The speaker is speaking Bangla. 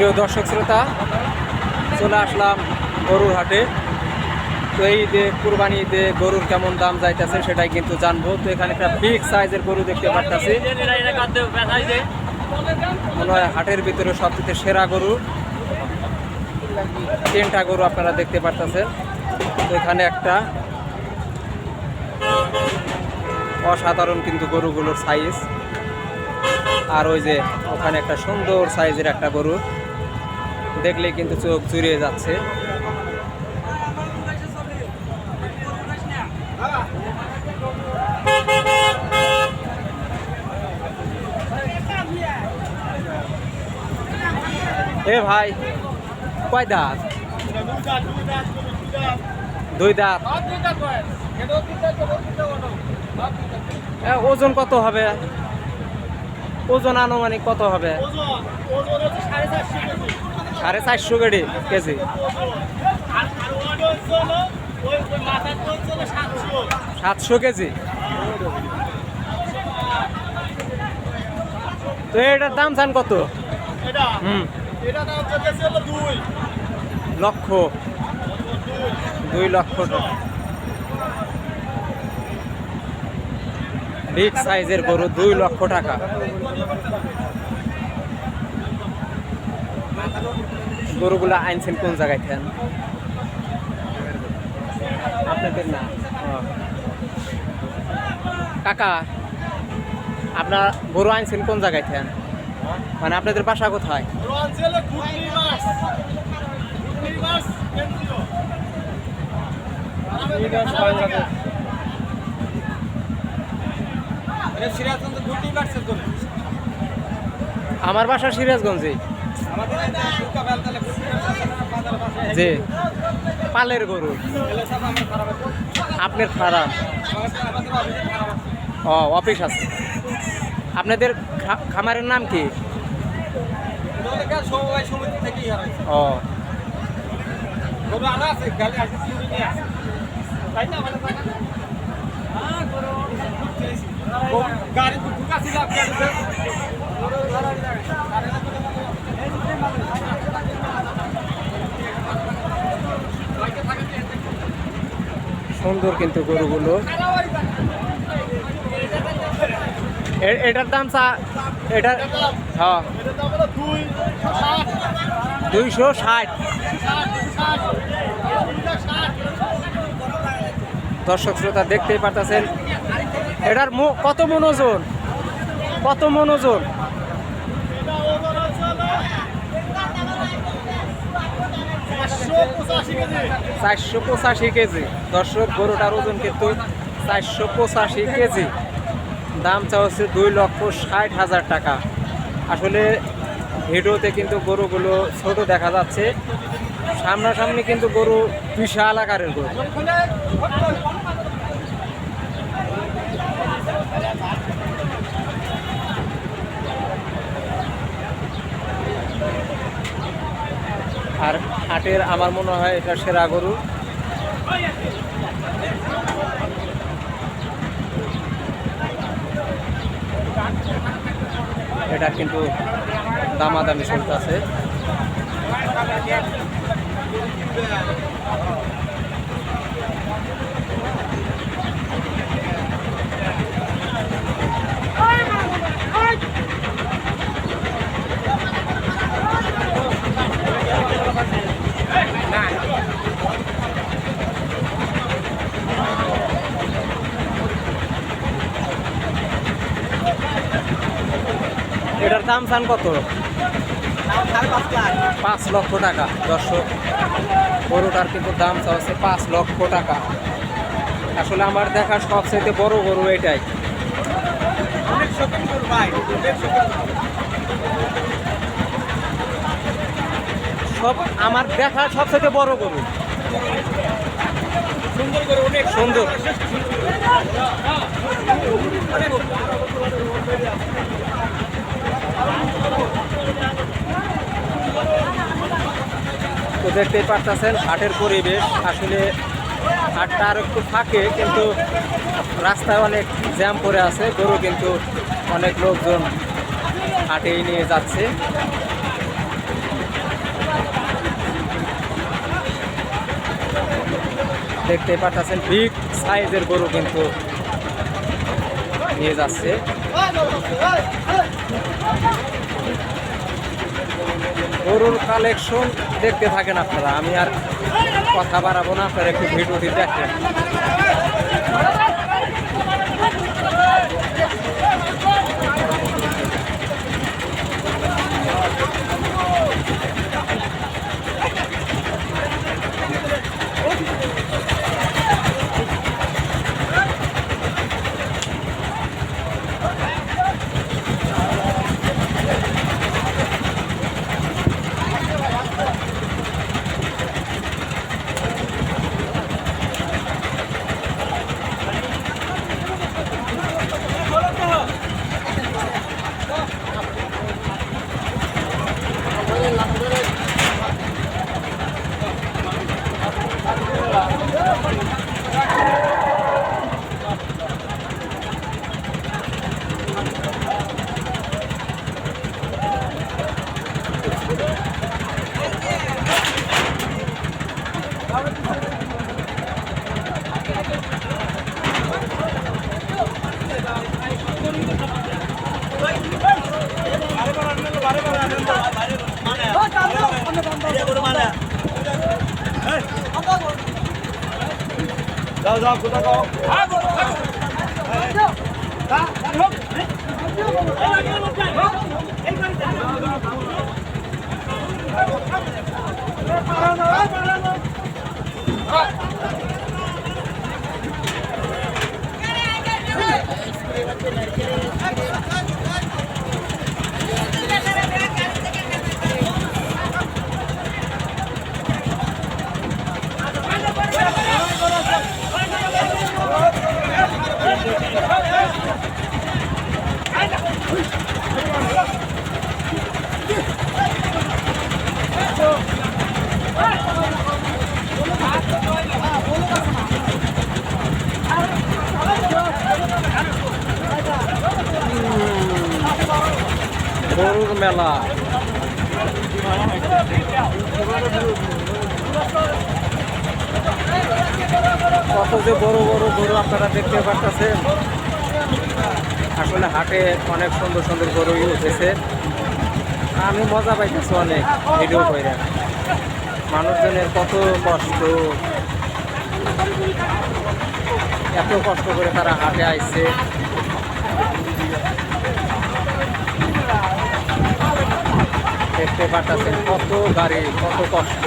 প্রিয় দর্শক শ্রোতা, চলে আসলাম গরুর হাটে। তো এই ঈদে কুরবানি ঈদে গরুর কেমন দাম যাইতেছে সেটাই কিন্তু জানব। তো এখানে একটা বিগ সাইজের গরু দেখতে পাচ্ছি মনে হয় হাটের ভিতরে সবচেয়ে সেরা গরু। তিনটা গরু আপনারা দেখতে পারতেছেন। তো এখানে একটা অসাধারণ কিন্তু গরুগুলোর সাইজ আর ওই যে ওখানে একটা সুন্দর সাইজের একটা গরু। দেখলে কিন্তু চোখ জুড়িয়ে যাচ্ছে। এ ভাই, কয় দাঁত? দুই দাঁত। ওজন কত হবে? ওজন আনুমানিক কত হবে? সাড়ে চারশো কেজি। কেজি। সাতশো কেজি। তো এটার দাম চান কত? হুম। লক্ষ। দুই লক্ষ টাকা। বিগ সাইজের গরু দুই লক্ষ টাকা। গরুগুলো আনছেন কোন জায়গায় খেন আপনাদের না? কাকা আপনার গরু আনছেন কোন জায়গায় খেন মানে আপনাদের বাসা কোথায়? আমার বাসা সিরাজগঞ্জে। যে পালের গরু। আপনার ফার্ম ও অফিস আছে। আপনাদের খামারের নাম কি? ও। গাড়ি সুন্দর কিন্তু গরুগুলো। এটার দাম এটার হ্যাঁ। দুইশো ষাট। দর্শক শ্রোতা দেখতেই পারতেছেন। এটার কত মনোজন কত মন চারশো পঁচাশি কেজি। দর্শক, গরুটার ওজন কিন্তু চারশো পঁচাশি কেজি। দাম চা হচ্ছে দুই লক্ষ ষাট হাজার টাকা। আসলে ভিডিওতে কিন্তু গরুগুলো ছোট দেখা যাচ্ছে। সামনাসামনি কিন্তু গরু বিশাল আকারের গরু। আর হাটের আমার মনে হয় এটা সেরা গরু। এটা কিন্তু দামাদামি চলতেছে এটার দাম চান কত? পাঁচ লক্ষ টাকা। দর্শক, গরুটার কিন্তু দাম চাচ্ছে পাঁচ লক্ষ টাকা। আসলে আমার দেখা সবচেয়ে বড় গরু এটাই। সব আমার দেখা সবচেয়ে বড় গরু। সুন্দর সুন্দর। তো দেখতেই পারতেছেন হাটের পরিবেশ। আসলে হাটটা আর একটু থাকে কিন্তু রাস্তায় অনেক জ্যাম পরে আছে, গরু কিন্তু অনেক লোকজন হাটেই নিয়ে যাচ্ছে। দেখতে পাঠাচ্ছেন বিগ সাইজের গরু কিন্তু নিয়ে যাচ্ছে। গরুর কালেকশন দেখতে থাকেন আপনারা। আমি আর কথা বাড়াবো না আপনারা একটু ভিডিওটি দেখেন। যাও যাও কোথাও যাও। গরুর মেলা কত যে বড় বড় গরু আপনারা দেখতে পাচ্ছেন আসলে হাটে অনেক সুন্দর সুন্দর গরুই উঠেছে। আমি মজা পাইতেছি অনেক ভিডিও করে। মানুষজনের কত কষ্ট। এত কষ্ট করে তারা হাটে আইছে। দেখতে পারতেছেন। কত গাড়ি কত কষ্ট।